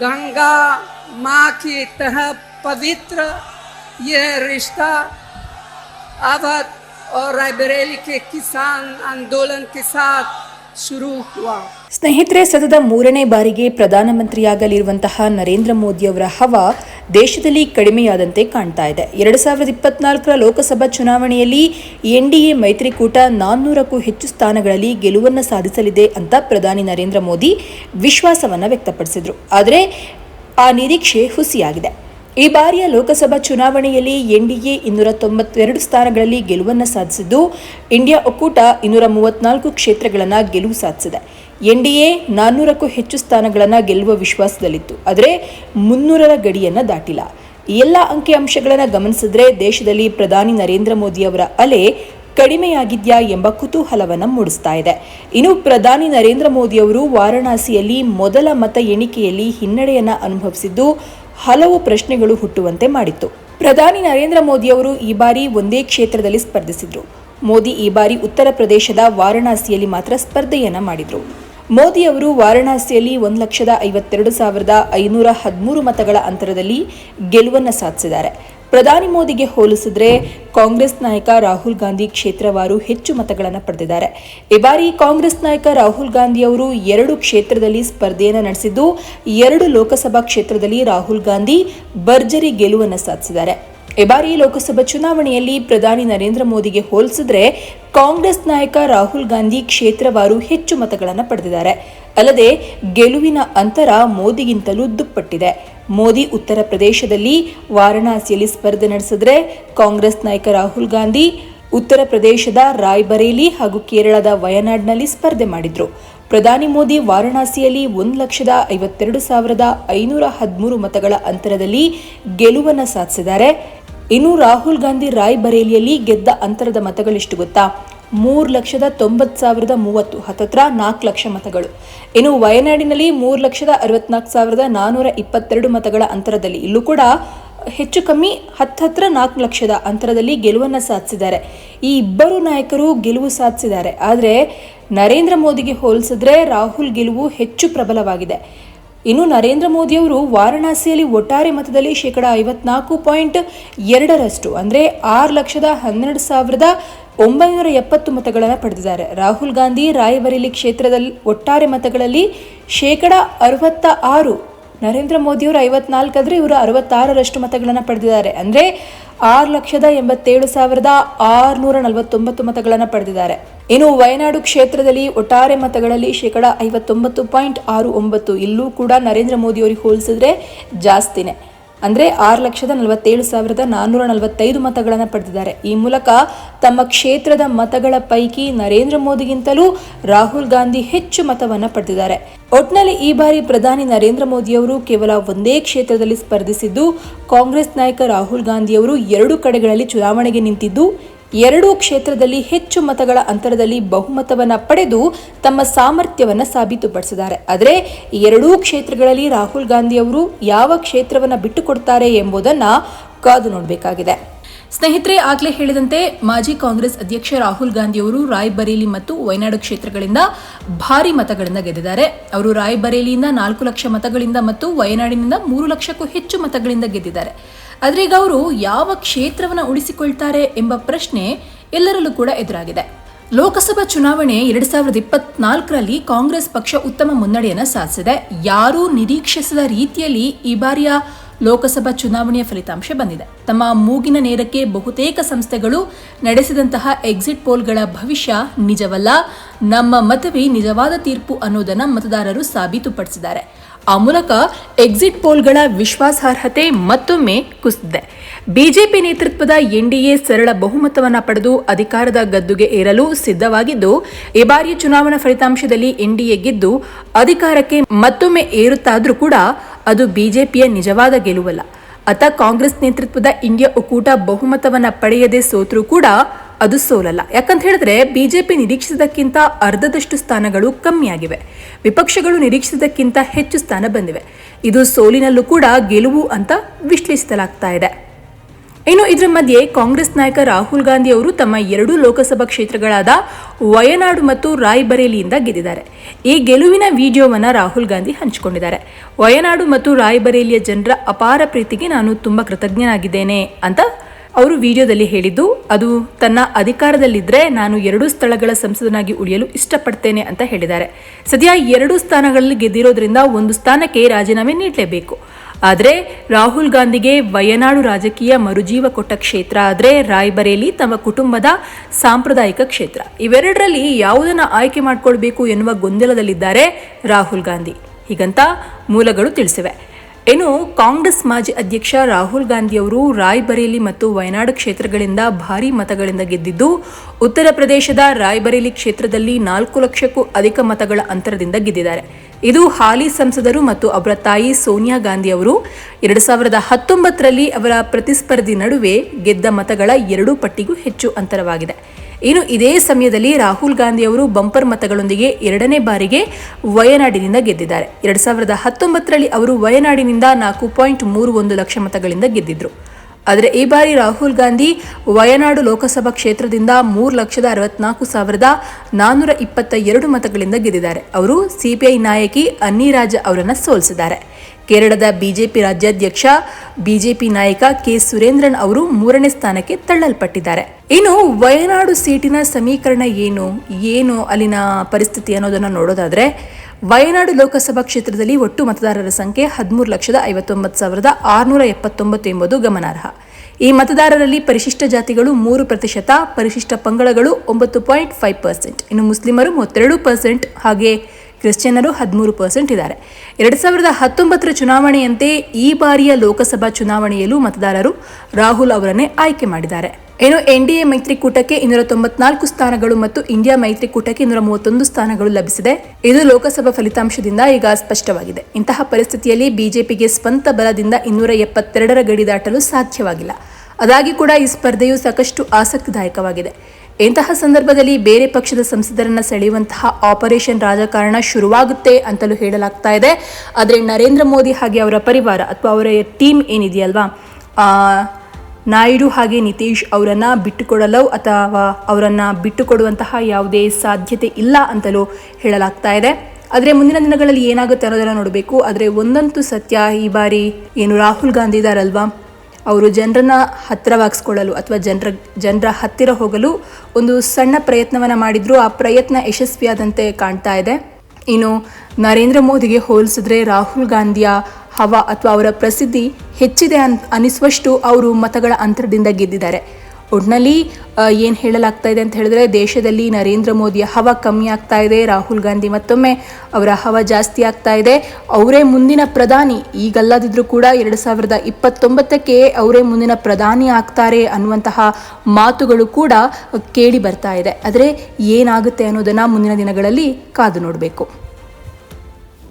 गंगा माँ की तरह पवित्र ये रिश्ता अवध और रायबरेली के किसान आंदोलन के साथ शुरू हुआ ಸ್ನೇಹಿತರೆ ಸತತ ಮೂರನೇ ಬಾರಿಗೆ ಪ್ರಧಾನಮಂತ್ರಿಯಾಗಲಿರುವಂತಹ ನರೇಂದ್ರ ಮೋದಿಯವರ ಹವಾ ದೇಶದಲ್ಲಿ ಕಡಿಮೆಯಾದಂತೆ ಕಾಣ್ತಾ ಇದೆ. ಎರಡು ಸಾವಿರದ ಇಪ್ಪತ್ನಾಲ್ಕರ ಲೋಕಸಭಾ ಚುನಾವಣೆಯಲ್ಲಿ ಎನ್ಡಿಎ ಮೈತ್ರಿಕೂಟ ನಾನ್ನೂರಕ್ಕೂ ಹೆಚ್ಚು ಸ್ಥಾನಗಳಲ್ಲಿ ಗೆಲುವನ್ನು ಸಾಧಿಸಲಿದೆ ಅಂತ ಪ್ರಧಾನಿ ನರೇಂದ್ರ ಮೋದಿ ವಿಶ್ವಾಸವನ್ನು ವ್ಯಕ್ತಪಡಿಸಿದರು. ಆದರೆ ಆ ನಿರೀಕ್ಷೆ ಹುಸಿಯಾಗಿದೆ. ಈ ಬಾರಿಯ ಲೋಕಸಭಾ ಚುನಾವಣೆಯಲ್ಲಿ ಎನ್ಡಿಎ ಇನ್ನೂರ ತೊಂಬತ್ತೆರಡು ಸ್ಥಾನಗಳಲ್ಲಿ ಗೆಲುವನ್ನು ಸಾಧಿಸಿದ್ದು, ಇಂಡಿಯಾ ಒಕ್ಕೂಟ ಇನ್ನೂರ ಮೂವತ್ನಾಲ್ಕು ಕ್ಷೇತ್ರಗಳನ್ನು ಗೆಲುವು ಸಾಧಿಸಿದೆ. ಎನ್ಡಿಎ ನಾನ್ನೂರಕ್ಕೂ ಹೆಚ್ಚು ಸ್ಥಾನಗಳನ್ನು ಗೆಲ್ಲುವ ವಿಶ್ವಾಸದಲ್ಲಿತ್ತು, ಆದರೆ ಮುನ್ನೂರರ ಗಡಿಯನ್ನು ದಾಟಿಲ್ಲ. ಈ ಎಲ್ಲ ಅಂಕಿಅಂಶಗಳನ್ನು ಗಮನಿಸಿದ್ರೆ ದೇಶದಲ್ಲಿ ಪ್ರಧಾನಿ ನರೇಂದ್ರ ಮೋದಿ ಅವರ ಅಲೆ ಕಡಿಮೆಯಾಗಿದ್ಯಾ ಎಂಬ ಕುತೂಹಲವನ್ನು ಮೂಡಿಸ್ತಾ ಇದೆ. ಇನ್ನು ಪ್ರಧಾನಿ ನರೇಂದ್ರ ಮೋದಿ ಅವರು ವಾರಣಾಸಿಯಲ್ಲಿ ಮೊದಲ ಮತ ಎಣಿಕೆಯಲ್ಲಿ ಹಿನ್ನಡೆಯನ್ನು ಅನುಭವಿಸಿದ್ದು ಹಲವು ಪ್ರಶ್ನೆಗಳು ಹುಟ್ಟುವಂತೆ ಮಾಡಿತ್ತು. ಪ್ರಧಾನಿ ನರೇಂದ್ರ ಮೋದಿ ಅವರು ಈ ಬಾರಿ ಒಂದೇ ಕ್ಷೇತ್ರದಲ್ಲಿ ಸ್ಪರ್ಧಿಸಿದ್ರು. ಮೋದಿ ಈ ಬಾರಿ ಉತ್ತರ ಪ್ರದೇಶದ ವಾರಣಾಸಿಯಲ್ಲಿ ಮಾತ್ರ ಸ್ಪರ್ಧೆಯನ್ನ ಮಾಡಿದ್ರು. ಮೋದಿ ಅವರು ವಾರಣಾಸಿಯಲ್ಲಿ ಒಂದು ಲಕ್ಷದ ಐವತ್ತೆರಡು ಸಾವಿರದ ಐನೂರ ಹದಿಮೂರು ಮತಗಳ ಅಂತರದಲ್ಲಿ ಗೆಲುವನ್ನು ಸಾಧಿಸಿದ್ದಾರೆ. ಪ್ರಧಾನಿ ಮೋದಿಗೆ ಹೋಲಿಸಿದ್ರೆ ಕಾಂಗ್ರೆಸ್ ನಾಯಕ ರಾಹುಲ್ ಗಾಂಧಿ ಕ್ಷೇತ್ರವಾರು ಹೆಚ್ಚು ಮತಗಳನ್ನು ಪಡೆದಿದ್ದಾರೆ. ಈ ಬಾರಿ ಕಾಂಗ್ರೆಸ್ ನಾಯಕ ರಾಹುಲ್ ಗಾಂಧಿ ಅವರು ಎರಡು ಕ್ಷೇತ್ರದಲ್ಲಿ ಸ್ಪರ್ಧೆಯನ್ನು ನಡೆಸಿದ್ದು, ಎರಡು ಲೋಕಸಭಾ ಕ್ಷೇತ್ರದಲ್ಲಿ ರಾಹುಲ್ ಗಾಂಧಿ ಭರ್ಜರಿ ಗೆಲುವನ್ನು ಸಾಧಿಸಿದ್ದಾರೆ. ಈ ಬಾರಿ ಲೋಕಸಭಾ ಚುನಾವಣೆಯಲ್ಲಿ ಪ್ರಧಾನಿ ನರೇಂದ್ರ ಮೋದಿಗೆ ಹೋಲಿಸಿದ್ರೆ ಕಾಂಗ್ರೆಸ್ ನಾಯಕ ರಾಹುಲ್ ಗಾಂಧಿ ಕ್ಷೇತ್ರವಾರು ಹೆಚ್ಚು ಮತಗಳನ್ನು ಪಡೆದಿದ್ದಾರೆ. ಅಲ್ಲದೆ ಗೆಲುವಿನ ಅಂತರ ಮೋದಿಗಿಂತಲೂ ದುಪ್ಪಟ್ಟಿದೆ. ಮೋದಿ ಉತ್ತರ ಪ್ರದೇಶದಲ್ಲಿ ವಾರಣಾಸಿಯಲ್ಲಿ ಸ್ಪರ್ಧೆ ನಡೆಸಿದ್ರೆ ಕಾಂಗ್ರೆಸ್ ನಾಯಕ ರಾಹುಲ್ ಗಾಂಧಿ ಉತ್ತರ ಪ್ರದೇಶದ ರಾಯ್ಬರೇಲಿ ಹಾಗೂ ಕೇರಳದ ವಯನಾಡ್ನಲ್ಲಿ ಸ್ಪರ್ಧೆ ಮಾಡಿದ್ರು. ಪ್ರಧಾನಿ ಮೋದಿ ವಾರಣಾಸಿಯಲ್ಲಿ ಒಂದು ಲಕ್ಷದ ಐವತ್ತೆರಡು ಸಾವಿರದ ಐನೂರ ಹದಿಮೂರು ಮತಗಳ ಅಂತರದಲ್ಲಿ ಗೆಲುವನ್ನು ಸಾಧಿಸಿದ್ದಾರೆ. ಇನ್ನು ರಾಹುಲ್ ಗಾಂಧಿ ರಾಯ್ಬರೇಲಿಯಲ್ಲಿ ಗೆದ್ದ ಅಂತರದ ಮತಗಳಿಷ್ಟು ಗೊತ್ತಾ? ಮೂರು ಲಕ್ಷದ ತೊಂಬತ್ತು ಸಾವಿರದ ಮೂವತ್ತು, ಹತ್ತತ್ರ ನಾಲ್ಕು ಲಕ್ಷ ಮತಗಳು. ಇನ್ನು ವಯನಾಡಿನಲ್ಲಿ ಮೂರು ಲಕ್ಷದ ಅರವತ್ನಾಲ್ಕು ಸಾವಿರದ ನಾನ್ನೂರ ಇಪ್ಪತ್ತೆರಡು ಮತಗಳ ಅಂತರದಲ್ಲಿ. ಇಲ್ಲೂ ಕೂಡ ಹೆಚ್ಚು ಕಮ್ಮಿ ಹತ್ತತ್ರ ನಾಲ್ಕು ಲಕ್ಷದ ಅಂತರದಲ್ಲಿ ಗೆಲುವನ್ನು ಸಾಧಿಸಿದ್ದಾರೆ. ಈ ಇಬ್ಬರು ನಾಯಕರು ಗೆಲುವು ಸಾಧಿಸಿದ್ದಾರೆ. ಆದರೆ ನರೇಂದ್ರ ಮೋದಿಗೆ ಹೋಲಿಸಿದ್ರೆ ರಾಹುಲ್ ಗೆಲುವು ಹೆಚ್ಚು ಪ್ರಬಲವಾಗಿದೆ. ಇನ್ನು ನರೇಂದ್ರ ಮೋದಿಯವರು ವಾರಣಾಸಿಯಲ್ಲಿ ಒಟ್ಟಾರೆ ಮತದಲ್ಲಿ ಶೇಕಡ ಐವತ್ನಾಲ್ಕು ಪಾಯಿಂಟ್ ಎರಡರಷ್ಟು, ಅಂದರೆ ಆರು ಲಕ್ಷದ ಹನ್ನೆರಡು ಸಾವಿರದ ಒಂಬೈನೂರ ಎಪ್ಪತ್ತು ಮತಗಳನ್ನು ಪಡೆದಿದ್ದಾರೆ. ರಾಹುಲ್ ಗಾಂಧಿ ರಾಯಬರೇಲಿ ಕ್ಷೇತ್ರದಲ್ಲಿ ಒಟ್ಟಾರೆ ಮತಗಳಲ್ಲಿ ಶೇಕಡ ಅರವತ್ತ ಆರು ನರೇಂದ್ರ ಮೋದಿಯವರು ಐವತ್ನಾಲ್ಕಾದರೆ ಇವರು ಅರವತ್ತಾರರಷ್ಟು ಮತಗಳನ್ನು ಪಡೆದಿದ್ದಾರೆ. ಅಂದರೆ ಆರು ಲಕ್ಷದ ಎಂಬತ್ತೇಳು ಸಾವಿರದ ಆರುನೂರ ನಲವತ್ತೊಂಬತ್ತು ಮತಗಳನ್ನು ಪಡೆದಿದ್ದಾರೆ. ಇನ್ನು ವಯನಾಡು ಕ್ಷೇತ್ರದಲ್ಲಿ ಒಟ್ಟಾರೆ ಮತಗಳಲ್ಲಿ ಶೇಕಡ ಐವತ್ತೊಂಬತ್ತು ಪಾಯಿಂಟ್ ಆರು ಒಂಬತ್ತು ಇಲ್ಲೂ ಕೂಡ ನರೇಂದ್ರ ಮೋದಿಯವರಿಗೆ ಹೋಲಿಸಿದ್ರೆ ಜಾಸ್ತಿನೇ. ಅಂದರೆ ಆರು ಲಕ್ಷದ ನಲವತ್ತೇಳು ಸಾವಿರದ ನಾನ್ನೂರ ನಲವತ್ತೈದು ಮತಗಳನ್ನು ಪಡೆದಿದ್ದಾರೆ. ಈ ಮೂಲಕ ತಮ್ಮ ಕ್ಷೇತ್ರದ ಮತಗಳ ಪೈಕಿ ನರೇಂದ್ರ ಮೋದಿಗಿಂತಲೂ ರಾಹುಲ್ ಗಾಂಧಿ ಹೆಚ್ಚು ಮತವನ್ನು ಪಡೆದಿದ್ದಾರೆ. ಒಟ್ನಲ್ಲಿ ಈ ಬಾರಿ ಪ್ರಧಾನಿ ನರೇಂದ್ರ ಮೋದಿಯವರು ಕೇವಲ ಒಂದೇ ಕ್ಷೇತ್ರದಲ್ಲಿ ಸ್ಪರ್ಧಿಸಿದ್ದು, ಕಾಂಗ್ರೆಸ್ ನಾಯಕ ರಾಹುಲ್ ಗಾಂಧಿಯವರು ಎರಡು ಕಡೆಗಳಲ್ಲಿ ಚುನಾವಣೆಗೆ ನಿಂತಿದ್ದು ಎರಡೂ ಕ್ಷೇತ್ರದಲ್ಲಿ ಹೆಚ್ಚು ಮತಗಳ ಅಂತರದಲ್ಲಿ ಬಹುಮತವನ್ನು ಪಡೆದು ತಮ್ಮ ಸಾಮರ್ಥ್ಯವನ್ನು ಸಾಬೀತುಪಡಿಸಿದ್ದಾರೆ. ಆದರೆ ಎರಡೂ ಕ್ಷೇತ್ರಗಳಲ್ಲಿ ರಾಹುಲ್ ಗಾಂಧಿ ಅವರು ಯಾವ ಕ್ಷೇತ್ರವನ್ನು ಬಿಟ್ಟುಕೊಡ್ತಾರೆ ಎಂಬುದನ್ನು ಕಾದು ನೋಡಬೇಕಾಗಿದೆ. ಸ್ನೇಹಿತರೆ, ಆಗಲೇ ಹೇಳಿದಂತೆ ಮಾಜಿ ಕಾಂಗ್ರೆಸ್ ಅಧ್ಯಕ್ಷ ರಾಹುಲ್ ಗಾಂಧಿ ಅವರು ರಾಯ್ಬರೇಲಿ ಮತ್ತು ವಯನಾಡು ಕ್ಷೇತ್ರಗಳಿಂದ ಭಾರಿ ಮತಗಳಿಂದ ಗೆದ್ದಿದ್ದಾರೆ. ಅವರು ರಾಯ್ಬರೇಲಿಯಿಂದ ನಾಲ್ಕು ಲಕ್ಷ ಮತಗಳಿಂದ ಮತ್ತು ವಯನಾಡಿನಿಂದ ಮೂರು ಲಕ್ಷಕ್ಕೂ ಹೆಚ್ಚು ಮತಗಳಿಂದ ಗೆದ್ದಿದ್ದಾರೆ. ಆದರೆ ಈಗ ಅವರು ಯಾವ ಕ್ಷೇತ್ರವನ್ನು ಉಳಿಸಿಕೊಳ್ತಾರೆ ಎಂಬ ಪ್ರಶ್ನೆ ಎಲ್ಲರಲ್ಲೂ ಕೂಡ ಎದುರಾಗಿದೆ. ಲೋಕಸಭಾ ಚುನಾವಣೆ ಎರಡ್ ಸಾವಿರದ ಇಪ್ಪತ್ನಾಲ್ಕರಲ್ಲಿ ಕಾಂಗ್ರೆಸ್ ಪಕ್ಷ ಉತ್ತಮ ಮುನ್ನಡೆಯನ್ನು ಸಾಧಿಸಿದೆ. ಯಾರೂ ನಿರೀಕ್ಷಿಸದ ರೀತಿಯಲ್ಲಿ ಈ ಬಾರಿಯ ಲೋಕಸಭಾ ಚುನಾವಣೆಯ ಫಲಿತಾಂಶ ಬಂದಿದೆ. ತಮ್ಮ ಮೂಗಿನ ನೇರಕ್ಕೆ ಬಹುತೇಕ ಸಂಸ್ಥೆಗಳು ನಡೆಸಿದಂತಹ ಎಕ್ಸಿಟ್ ಪೋಲ್ಗಳ ಭವಿಷ್ಯ ನಿಜವಲ್ಲ, ನಮ್ಮ ಮತವೇ ನಿಜವಾದ ತೀರ್ಪು ಅನ್ನೋದನ್ನು ಮತದಾರರು ಸಾಬೀತುಪಡಿಸಿದ್ದಾರೆ. ಆ ಮೂಲಕ ಎಕ್ಸಿಟ್ ಪೋಲ್ಗಳ ವಿಶ್ವಾಸಾರ್ಹತೆ ಮತ್ತೊಮ್ಮೆ ಕುಸಿದಿದೆ. ಬಿಜೆಪಿ ನೇತೃತ್ವದ ಎನ್ಡಿಎ ಸರಳ ಬಹುಮತವನ್ನು ಪಡೆದು ಅಧಿಕಾರದ ಗದ್ದುಗೆ ಏರಲು ಸಿದ್ಧವಾಗಿದ್ದು, ಈ ಬಾರಿಯ ಚುನಾವಣಾ ಫಲಿತಾಂಶದಲ್ಲಿ ಎನ್ಡಿಎ ಗೆದ್ದು ಅಧಿಕಾರಕ್ಕೆ ಮತ್ತೊಮ್ಮೆ ಏರುತ್ತಾದರೂ ಕೂಡ ಅದು ಬಿಜೆಪಿಯ ನಿಜವಾದ ಗೆಲುವಲ್ಲ. ಅತ ಕಾಂಗ್ರೆಸ್ ನೇತೃತ್ವದ ಇಂಡಿಯಾ ಒಕ್ಕೂಟ ಬಹುಮತವನ್ನು ಪಡೆಯದೆ ಸೋತ್ರೂ ಕೂಡ ಅದು ಸೋಲಲ್ಲ. ಯಾಕಂತ ಹೇಳಿದ್ರೆ ಬಿಜೆಪಿ ನಿರೀಕ್ಷಿಸಿದಕ್ಕಿಂತ ಅರ್ಧದಷ್ಟು ಸ್ಥಾನಗಳು ಕಮ್ಮಿಯಾಗಿವೆ. ವಿಪಕ್ಷಗಳು ನಿರೀಕ್ಷಿಸಿದಕ್ಕಿಂತ ಹೆಚ್ಚು ಸ್ಥಾನ ಬಂದಿವೆ. ಇದು ಸೋಲಿನಲ್ಲೂ ಕೂಡ ಗೆಲುವು ಅಂತ ವಿಶ್ಲೇಷಿಸಲಾಗ್ತಾ ಇದೆ. ಇನ್ನು ಇದರ ಮಧ್ಯೆ ಕಾಂಗ್ರೆಸ್ ನಾಯಕ ರಾಹುಲ್ ಗಾಂಧಿ ಅವರು ತಮ್ಮ ಎರಡೂ ಲೋಕಸಭಾ ಕ್ಷೇತ್ರಗಳಾದ ವಯನಾಡು ಮತ್ತು ರಾಯ್ಬರೇಲಿಯಿಂದ ಗೆದ್ದಿದ್ದಾರೆ. ಈ ಗೆಲುವಿನ ವಿಡಿಯೋವನ್ನು ರಾಹುಲ್ ಗಾಂಧಿ ಹಂಚಿಕೊಂಡಿದ್ದಾರೆ. ವಯನಾಡು ಮತ್ತು ರಾಯ್ಬರೇಲಿಯ ಜನರ ಅಪಾರ ಪ್ರೀತಿಗೆ ನಾನು ತುಂಬ ಕೃತಜ್ಞನಾಗಿದ್ದೇನೆ ಅಂತ ಅವರು ವಿಡಿಯೋದಲ್ಲಿ ಹೇಳಿದ್ದು, ಅದು ತನ್ನ ಅಧಿಕಾರದಲ್ಲಿದ್ದರೆ ನಾನು ಎರಡೂ ಸ್ಥಳಗಳ ಸಂಸದನಾಗಿ ಉಳಿಯಲು ಇಷ್ಟಪಡ್ತೇನೆ ಅಂತ ಹೇಳಿದ್ದಾರೆ. ಸದ್ಯ ಎರಡೂ ಸ್ಥಾನಗಳಲ್ಲಿ ಗೆದ್ದಿರೋದ್ರಿಂದ ಒಂದು ಸ್ಥಾನಕ್ಕೆ ರಾಜೀನಾಮೆ ನೀಡಲೇಬೇಕು. ಆದರೆ ರಾಹುಲ್ ಗಾಂಧಿಗೆ ವಯನಾಡು ರಾಜಕೀಯ ಮರುಜೀವ ಕೊಟ್ಟ ಕ್ಷೇತ್ರ ಆದರೆ ರಾಯ್ಬರೇಲಿ ತಮ್ಮ ಕುಟುಂಬದ ಸಾಂಪ್ರದಾಯಿಕ ಕ್ಷೇತ್ರ. ಇವೆರಡರಲ್ಲಿ ಯಾವುದನ್ನು ಆಯ್ಕೆ ಮಾಡಿಕೊಳ್ಬೇಕು ಎನ್ನುವ ಗೊಂದಲದಲ್ಲಿದ್ದಾರೆ ರಾಹುಲ್ ಗಾಂಧಿ. ಹೀಗಂತ ಮೂಲಗಳು ತಿಳಿಸಿವೆ. ಇನ್ನು ಕಾಂಗ್ರೆಸ್ ಮಾಜಿ ಅಧ್ಯಕ್ಷ ರಾಹುಲ್ ಗಾಂಧಿ ಅವರು ರಾಯ್ಬರೇಲಿ ಮತ್ತು ವಯನಾಡ್ ಕ್ಷೇತ್ರಗಳಿಂದ ಭಾರಿ ಮತಗಳಿಂದ ಗೆದ್ದಿದ್ದು, ಉತ್ತರ ಪ್ರದೇಶದ ರಾಯ್ಬರೇಲಿ ಕ್ಷೇತ್ರದಲ್ಲಿ ನಾಲ್ಕು ಲಕ್ಷಕ್ಕೂ ಅಧಿಕ ಮತಗಳ ಅಂತರದಿಂದ ಗೆದ್ದಿದ್ದಾರೆ. ಇದು ಹಾಲಿ ಸಂಸದರು ಮತ್ತು ಅವರ ತಾಯಿ ಸೋನಿಯಾ ಗಾಂಧಿ ಅವರು. ಎರಡು ಸಾವಿರದ ಹತ್ತೊಂಬತ್ತರಲ್ಲಿ ಅವರ ಪ್ರತಿಸ್ಪರ್ಧಿ ನಡುವೆ ಗೆದ್ದ ಮತಗಳ ಎರಡೂ ಪಟ್ಟಿಗೂ ಹೆಚ್ಚು ಅಂತರವಾಗಿದೆ. ಇನ್ನು ಇದೇ ಸಮಯದಲ್ಲಿ ರಾಹುಲ್ ಗಾಂಧಿ ಅವರು ಬಂಪರ್ ಮತಗಳೊಂದಿಗೆ ಎರಡನೇ ಬಾರಿಗೆ ವಯನಾಡಿನಿಂದ ಗೆದ್ದಿದ್ದಾರೆ. ಎರಡು ಸಾವಿರದ ಹತ್ತೊಂಬತ್ತರಲ್ಲಿ ಅವರು ವಯನಾಡಿನಿಂದ ನಾಲ್ಕು ಪಾಯಿಂಟ್ ಮೂರು ಒಂದು ಲಕ್ಷ ಮತಗಳಿಂದ ಗೆದ್ದಿದ್ರು. ಆದರೆ ಈ ಬಾರಿ ರಾಹುಲ್ ಗಾಂಧಿ ವಯನಾಡು ಲೋಕಸಭಾ ಕ್ಷೇತ್ರದಿಂದ ಮೂರು ಲಕ್ಷದ ಅರವತ್ನಾಲ್ಕು ಸಾವಿರದ ನಾನ್ನೂರ ಇಪ್ಪತ್ತ ಎರಡು ಮತಗಳಿಂದ ಗೆದ್ದಿದ್ದಾರೆ. ಅವರು ಸಿಪಿಐ ನಾಯಕಿ ಅನ್ನಿರಾಜ ಅವರನ್ನು ಸೋಲಿಸಿದ್ದಾರೆ. ಕೇರಳದ ಬಿಜೆಪಿ ರಾಜ್ಯಾಧ್ಯಕ್ಷ, ಬಿಜೆಪಿ ನಾಯಕ ಕೆ ಸುರೇಂದ್ರನ್ ಅವರು ಮೂರನೇ ಸ್ಥಾನಕ್ಕೆ ತಳ್ಳಲ್ಪಟ್ಟಿದ್ದಾರೆ. ಇನ್ನು ವಯನಾಡು ಸೀಟಿನ ಸಮೀಕರಣ ಏನು? ಏನು ಅಲ್ಲಿನ ಪರಿಸ್ಥಿತಿ ಅನ್ನೋದನ್ನು ನೋಡೋದಾದ್ರೆ ವಯನಾಡು ಲೋಕಸಭಾ ಕ್ಷೇತ್ರದಲ್ಲಿ ಒಟ್ಟು ಮತದಾರರ ಸಂಖ್ಯೆ ಹದಿಮೂರು ಲಕ್ಷದ ಐವತ್ತೊಂಬತ್ತು ಸಾವಿರದ ಆರುನೂರ ಎಪ್ಪತ್ತೊಂಬತ್ತು ಎಂಬುದು ಗಮನಾರ್ಹ. ಈ ಮತದಾರರಲ್ಲಿ ಪರಿಶಿಷ್ಟ ಜಾತಿಗಳು ಮೂರು ಪ್ರತಿಶತ, ಪರಿಶಿಷ್ಟ ಪಂಗಡಗಳು ಒಂಬತ್ತು ಪಾಯಿಂಟ್ ಫೈವ್ ಪರ್ಸೆಂಟ್, ಇನ್ನು ಮುಸ್ಲಿಮರು ಮೂವತ್ತೆರಡು ಪರ್ಸೆಂಟ್, ಹಾಗೆ ಕ್ರಿಶ್ಚಿಯನ್ನರು ಹದಿಮೂರು ಪರ್ಸೆಂಟ್ ಇದ್ದಾರೆ. ಎರಡು ಸಾವಿರದ ಹತ್ತೊಂಬತ್ತರ ಚುನಾವಣೆಯಂತೆ ಈ ಬಾರಿಯ ಲೋಕಸಭಾ ಚುನಾವಣೆಯಲ್ಲೂ ಮತದಾರರು ರಾಹುಲ್ ಅವರನ್ನೇ ಆಯ್ಕೆ ಮಾಡಿದ್ದಾರೆ. ಏನು, ಎನ್ಡಿಎ ಮೈತ್ರಿಕೂಟಕ್ಕೆ ಇನ್ನೂರ ತೊಂಬತ್ನಾಲ್ಕು ಸ್ಥಾನಗಳು ಮತ್ತು ಇಂಡಿಯಾ ಮೈತ್ರಿಕೂಟಕ್ಕೆ ಇನ್ನೂರ ಮೂವತ್ತೊಂದು ಸ್ಥಾನಗಳು ಲಭಿಸಿದೆ. ಇದು ಲೋಕಸಭಾ ಫಲಿತಾಂಶದಿಂದ ಈಗ ಸ್ಪಷ್ಟವಾಗಿದೆ. ಇಂತಹ ಪರಿಸ್ಥಿತಿಯಲ್ಲಿ ಬಿಜೆಪಿಗೆ ಸ್ವಂತ ಬಲದಿಂದ ಇನ್ನೂರ ಎಪ್ಪತ್ತೆರಡರ ಗಡಿ ದಾಟಲು ಸಾಧ್ಯವಾಗಿಲ್ಲ. ಅದಾಗಿ ಕೂಡ ಈ ಸ್ಪರ್ಧೆಯು ಸಾಕಷ್ಟು ಆಸಕ್ತಿದಾಯಕವಾಗಿದೆ. ಇಂತಹ ಸಂದರ್ಭದಲ್ಲಿ ಬೇರೆ ಪಕ್ಷದ ಸಂಸದರನ್ನ ಸೆಳೆಯುವಂತಹ ಆಪರೇಷನ್ ರಾಜಕಾರಣ ಶುರುವಾಗುತ್ತೆ ಅಂತಲೂ ಹೇಳಲಾಗ್ತಾ ಇದೆ. ಆದರೆ ನರೇಂದ್ರ ಮೋದಿ ಹಾಗೆ ಅವರ ಪರಿವಾರ ಅಥವಾ ಅವರ ಟೀಮ್ ಏನಿದೆಯಲ್ವಾ? ನಾಯ್ಡು ಹಾಗೆ ನಿತೀಶ್ ಅವರನ್ನ ಬಿಟ್ಟುಕೊಡಲು ಅಥವಾ ಅವರನ್ನ ಬಿಟ್ಟುಕೊಡುವಂತಹ ಯಾವುದೇ ಸಾಧ್ಯತೆ ಇಲ್ಲ ಅಂತಲೂ ಹೇಳಲಾಗ್ತಾ ಇದೆ. ಆದರೆ ಮುಂದಿನ ದಿನಗಳಲ್ಲಿ ಏನಾಗುತ್ತೆ ಅನ್ನೋದನ್ನು ನೋಡಬೇಕು. ಆದರೆ ಒಂದಂತೂ ಸತ್ಯ, ಈ ಬಾರಿ ಏನು ರಾಹುಲ್ ಗಾಂಧಿ ಇದಾರಲ್ವಾ? ಅವರು ಜನರನ್ನ ಹತ್ತಿರವಾಗಿಸ್ಕೊಳ್ಳಲು ಅಥವಾ ಜನರ ಜನರ ಹತ್ತಿರ ಹೋಗಲು ಒಂದು ಸಣ್ಣ ಪ್ರಯತ್ನವನ್ನು ಮಾಡಿದ್ರು. ಆ ಪ್ರಯತ್ನ ಯಶಸ್ವಿಯಾದಂತೆ ಕಾಣ್ತಾ ಇದೆ. ಇನ್ನು ನರೇಂದ್ರ ಮೋದಿಗೆ ಹೋಲಿಸಿದ್ರೆ ರಾಹುಲ್ ಗಾಂಧಿಯ ಹವ ಅಥವಾ ಅವರ ಪ್ರಸಿದ್ಧಿ ಹೆಚ್ಚಿದೆ ಅನ್, ಅನಿಸುವಷ್ಟು ಅವರು ಮತಗಳ ಅಂತರದಿಂದ ಗೆದ್ದಿದ್ದಾರೆ. ಒಟ್ನಲ್ಲಿ ಏನು ಹೇಳಲಾಗ್ತಾ ಇದೆ ಅಂತ ಹೇಳಿದ್ರೆ, ದೇಶದಲ್ಲಿ ನರೇಂದ್ರ ಮೋದಿಯ ಹವ ಕಮ್ಮಿ ಆಗ್ತಾ ಇದೆ, ರಾಹುಲ್ ಗಾಂಧಿ ಮತ್ತೊಮ್ಮೆ ಅವರ ಹವ ಜಾಸ್ತಿ ಆಗ್ತಾ ಇದೆ. ಅವರೇ ಮುಂದಿನ ಪ್ರಧಾನಿ, ಈಗಲ್ಲದಿದ್ರೂ ಕೂಡ ಎರಡು ಸಾವಿರದ ಇಪ್ಪತ್ತೊಂಬತ್ತಕ್ಕೆ ಅವರೇ ಮುಂದಿನ ಪ್ರಧಾನಿ ಆಗ್ತಾರೆ ಅನ್ನುವಂತಹ ಮಾತುಗಳು ಕೂಡ ಕೇಳಿ ಬರ್ತಾ ಇದೆ. ಆದರೆ ಏನಾಗುತ್ತೆ ಅನ್ನೋದನ್ನು ಮುಂದಿನ ದಿನಗಳಲ್ಲಿ ಕಾದು ನೋಡಬೇಕು.